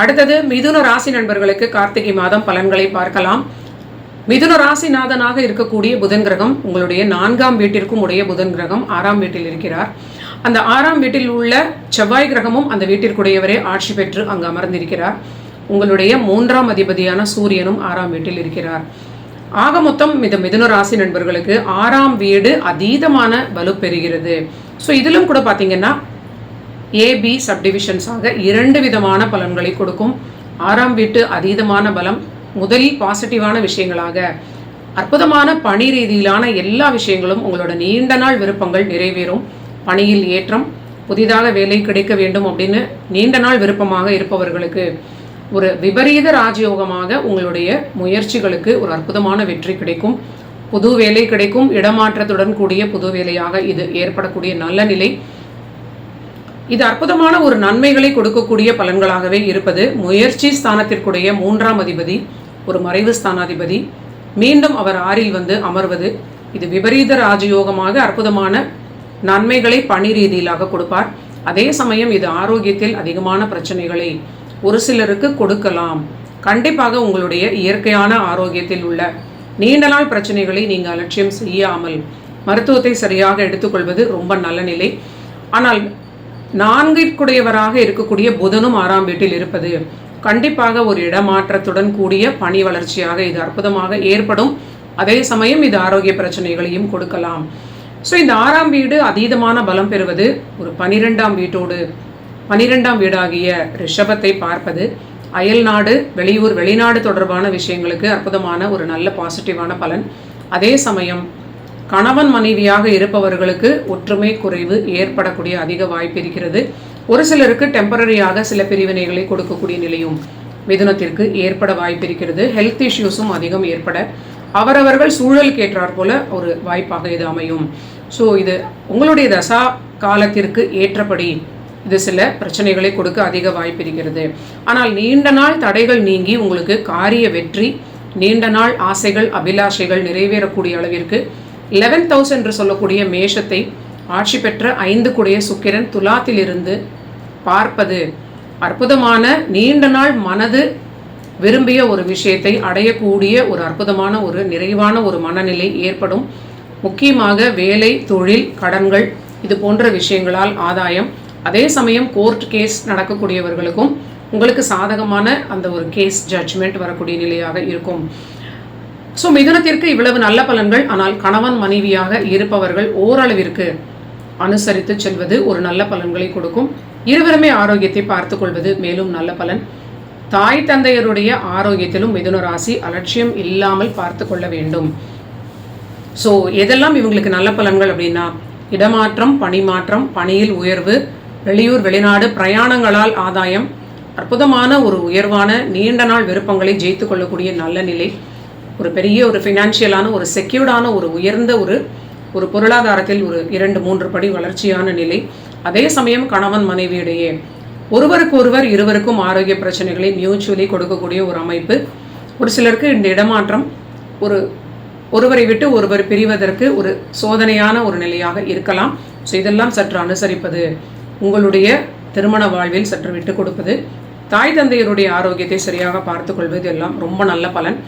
அடுத்தது மிதுன ராசி நண்பர்களுக்கு கார்த்திகை மாதம் பலன்களை பார்க்கலாம். மிதுன ராசிநாதனாக இருக்கக்கூடிய புதன் கிரகம் உங்களுடைய நான்காம் வீட்டிற்கும் உடைய புதன் கிரகம் ஆறாம் வீட்டில் இருக்கிறார். அந்த ஆறாம் வீட்டில் உள்ள செவ்வாய் கிரகமும் அந்த வீட்டிற்குடையவரே ஆட்சி பெற்று அங்கு அமர்ந்திருக்கிறார். உங்களுடைய மூன்றாம் அதிபதியான சூரியனும் ஆறாம் வீட்டில் இருக்கிறார். ஆக மொத்தம் இந்த மிதுன ராசி நண்பர்களுக்கு ஆறாம் வீடு அதீதமான வலு பெறுகிறது ஸோ இதிலும் கூட பார்த்தீங்கன்னா ஏபி சப்டிவிஷன்ஸாக இரண்டு விதமான பலன்களை கொடுக்கும். ஆறாம் வீட்டு அதீதமான பலம் முதலில் பாசிட்டிவான விஷயங்களாக. அற்புதமான பணி ரீதியிலான எல்லா விஷயங்களும் உங்களோட நீண்ட நாள் விருப்பங்கள் நிறைவேறும். பணியில் ஏற்றம் புதிதாக வேலை கிடைக்க வேண்டும் அப்படின்னு நீண்ட நாள் விருப்பமாக இருப்பவர்களுக்கு. ஒரு விபரீத ராஜயோகமாக உங்களுடைய முயற்சிகளுக்கு ஒரு அற்புதமான வெற்றி கிடைக்கும். புது வேலை கிடைக்கும். இடமாற்றத்துடன் கூடிய புது வேலையாக இது ஏற்படக்கூடிய நல்ல நிலை. இது அற்புதமான ஒரு நன்மைகளை கொடுக்கக்கூடிய பலன்களாகவே இருப்பது முயற்சி ஸ்தானத்திற்குடைய மூன்றாம் அதிபதி ஒரு மறைவு ஸ்தானாதிபதி. மீண்டும் அவர் ஆறில் வந்து அமர்வது இது விபரீத ராஜயோகமாக அற்புதமான நன்மைகளை பணி ரீதியிலாக கொடுப்பார். அதே சமயம் இது ஆரோக்கியத்தில் அதிகமான பிரச்சனைகளை ஒரு சிலருக்கு கொடுக்கலாம். கண்டிப்பாக உங்களுடைய இயற்கையான ஆரோக்கியத்தில் உள்ள நீண்ட நாள் பிரச்சனைகளை நீங்கள் அலட்சியம் செய்யாமல் மருத்துவத்தை சரியாக எடுத்துக்கொள்வது ரொம்ப நல்ல நிலை. ஆனால் நான்கிற்குடையவராக இருக்கக்கூடிய புதனும் ஆறாம் வீட்டில் இருப்பது கண்டிப்பாக ஒரு இடமாற்றத்துடன் கூடிய பணி வளர்ச்சியாக இது அற்புதமாக ஏற்படும். அதே சமயம் இது ஆரோக்கிய பிரச்சனைகளையும் கொடுக்கலாம். ஸோ இந்த ஆறாம் வீடு அதீதமான பலம் பெறுவது ஒரு பனிரெண்டாம் வீட்டோடு பனிரெண்டாம் வீடாகிய ரிஷபத்தை பார்ப்பது அயல் நாடு வெளியூர் வெளிநாடு தொடர்பான விஷயங்களுக்கு அற்புதமான ஒரு நல்ல பாசிட்டிவான பலன். அதே சமயம் கணவன் மனைவியாக இருப்பவர்களுக்கு ஒற்றுமை குறைவு ஏற்படக்கூடிய அதிக வாய்ப்பு இருக்கிறது. ஒரு சிலருக்கு டெம்பரரியாக சில பிரிவினைகளை கொடுக்கக்கூடிய நிலையும் மிதுனத்திற்கு ஏற்பட வாய்ப்பு இருக்கிறது. ஹெல்த் இஷ்யூஸும் அதிகம் ஏற்பட அவரவர்கள் சூழலுக்கு ஏற்றாற் போல ஒரு வாய்ப்பாக இது அமையும். ஸோ இது உங்களுடைய தசா காலத்திற்கு ஏற்றபடி இது சில பிரச்சனைகளை கொடுக்க அதிக வாய்ப்பு இருக்கிறது. ஆனால் நீண்ட நாள் தடைகள் நீங்கி உங்களுக்கு காரிய வெற்றி நீண்ட நாள் ஆசைகள் அபிலாஷைகள் நிறைவேறக்கூடிய அளவிற்கு லெவன் தௌசண்ட் என்று சொல்லக்கூடிய மேஷத்தை ஆட்சி பெற்ற ஐந்து கூடிய சுக்கிரன் துலாத்திலிருந்து பார்ப்பது அற்புதமான நீண்ட நாள் மனது விரும்பிய ஒரு விஷயத்தை அடையக்கூடிய ஒரு அற்புதமான ஒரு நிறைவான ஒரு மனநிலை ஏற்படும். முக்கியமாக வேலை தொழில் கடன்கள் இது போன்ற விஷயங்களால் ஆதாயம். அதே சமயம் கோர்ட் கேஸ் நடக்கக்கூடியவர்களுக்கும் உங்களுக்கு சாதகமான அந்த ஒரு கேஸ் ஜட்ஜ்மெண்ட் வரக்கூடிய நிலையாக இருக்கும். ஸோ மிதுனத்திற்கு இவ்வளவு நல்ல பலன்கள் ஆனால் கணவன் மனைவியாக இருப்பவர்கள் ஓரளவிற்கு அனுசரித்து செல்வது ஒரு நல்ல பலன்களை கொடுக்கும். இருவருமே ஆரோக்கியத்தை பார்த்து கொள்வது மேலும் நல்ல பலன். தாய் தந்தையருடைய ஆரோக்கியத்திலும் மிதுன ராசி அலட்சியம் இல்லாமல் பார்த்து கொள்ள வேண்டும். ஸோ எதெல்லாம் இவங்களுக்கு நல்ல பலன்கள் அப்படின்னா இடமாற்றம் பணிமாற்றம் பணியில் உயர்வு வெளியூர் வெளிநாடு பிரயாணங்களால் ஆதாயம் அற்புதமான ஒரு உயர்வான நீண்ட நாள் விருப்பங்களை ஜெயித்து கொள்ளக்கூடிய நல்ல நிலை. ஒரு பெரிய ஒரு ஃபினான்ஷியலான ஒரு செக்யூர்டான ஒரு உயர்ந்த ஒரு ஒரு பொருளாதாரத்தில் ஒரு இரண்டு மூன்று படி வளர்ச்சியான நிலை. அதே சமயம் கணவன் மனைவியிடையே ஒருவருக்கு ஒருவர் இருவருக்கும் ஆரோக்கிய பிரச்சனைகளை மியூச்சுவலி கொடுக்கக்கூடிய ஒரு அமைப்பு. ஒரு சிலருக்கு இந்த இடமாற்றம் ஒரு ஒருவரை விட்டு ஒருவர் பிரிவதற்கு ஒரு சோதனையான ஒரு நிலையாக இருக்கலாம். ஸோ இதெல்லாம் சற்று அனுசரிப்பது உங்களுடைய திருமண வாழ்வில் சற்று விட்டு கொடுப்பது. தாய் தந்தையருடைய ஆரோக்கியத்தை சரியாக பார்த்துக்கொள்வது எல்லாம் ரொம்ப நல்ல பலன்.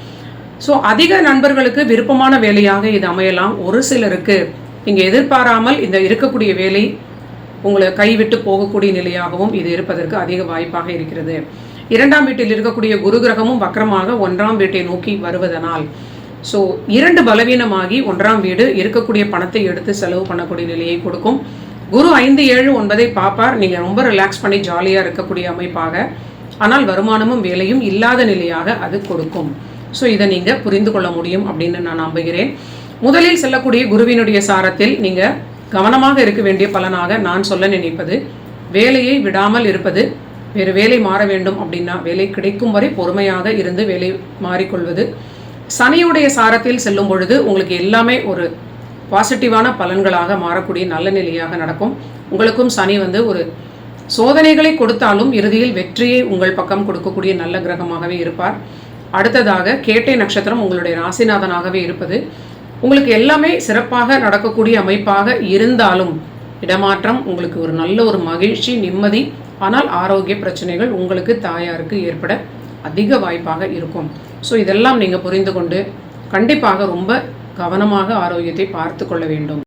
ஸோ அதிக நண்பர்களுக்கு விருப்பமான வேலையாக இது அமையலாம். ஒரு சிலருக்கு நீங்கள் எதிர்பாராமல் இந்த இருக்கக்கூடிய வேலை உங்களை கைவிட்டு போகக்கூடிய நிலையாகவும் இது இருப்பதற்கு அதிக வாய்ப்பாக இருக்கிறது. இரண்டாம் வீட்டில் இருக்கக்கூடிய குரு கிரகமும் வக்கரமாக ஒன்றாம் வீட்டை நோக்கி வருவதனால் ஸோ இரண்டு பலவீனமாகி ஒன்றாம் வீடு இருக்கக்கூடிய பணத்தை எடுத்து செலவு பண்ணக்கூடிய நிலையை கொடுக்கும். குரு ஐந்து ஏழு ஒன்பதை பார்ப்பார். நீங்கள் ரொம்ப ரிலாக்ஸ் பண்ணி ஜாலியாக இருக்கக்கூடிய அமைப்பாக. ஆனால் வருமானமும் வேலையும் இல்லாத நிலையாக அது கொடுக்கும். ஸோ இதை நீங்கள் புரிந்து கொள்ள முடியும் அப்படின்னு நான் நம்புகிறேன். முதலில் செல்லக்கூடிய குருவினுடைய சாரத்தில் நீங்கள் கவனமாக இருக்க வேண்டிய பலனாக நான் சொல்ல நினைப்பது வேலையை விடாமல் இருப்பது வேறு வேலை மாற வேண்டும் அப்படின்னா வேலை கிடைக்கும் வரை பொறுமையாக இருந்து வேலை மாறிக்கொள்வது. சனியுடைய சாரத்தில் செல்லும் பொழுது உங்களுக்கு எல்லாமே ஒரு பாசிட்டிவான பலன்களாக மாறக்கூடிய நல்ல நிலையாக நடக்கும். உங்களுக்கும் சனி வந்து ஒரு சோதனைகளை கொடுத்தாலும் இறுதியில் வெற்றியை உங்கள் பக்கம் கொடுக்கக்கூடிய நல்ல கிரகமாகவே இருப்பார். அடுத்ததாக கேட்டை நட்சத்திரம் உங்களுடைய ராசிநாதனாகவே இருப்பது. உங்களுக்கு எல்லாமே சிறப்பாக நடக்கக்கூடிய அமைப்பாக இருந்தாலும் இடமாற்றம் உங்களுக்கு ஒரு நல்ல ஒரு மகிழ்ச்சி நிம்மதி ஆனால் ஆரோக்கிய பிரச்சனைகள் உங்களுக்கு தாயாருக்கு ஏற்பட அதிக வாய்ப்பாக இருக்கும். ஸோ இதெல்லாம் நீங்கள் புரிந்து கொண்டு கண்டிப்பாக ரொம்ப கவனமாக ஆரோக்கியத்தை பார்த்து கொள்ள வேண்டும்.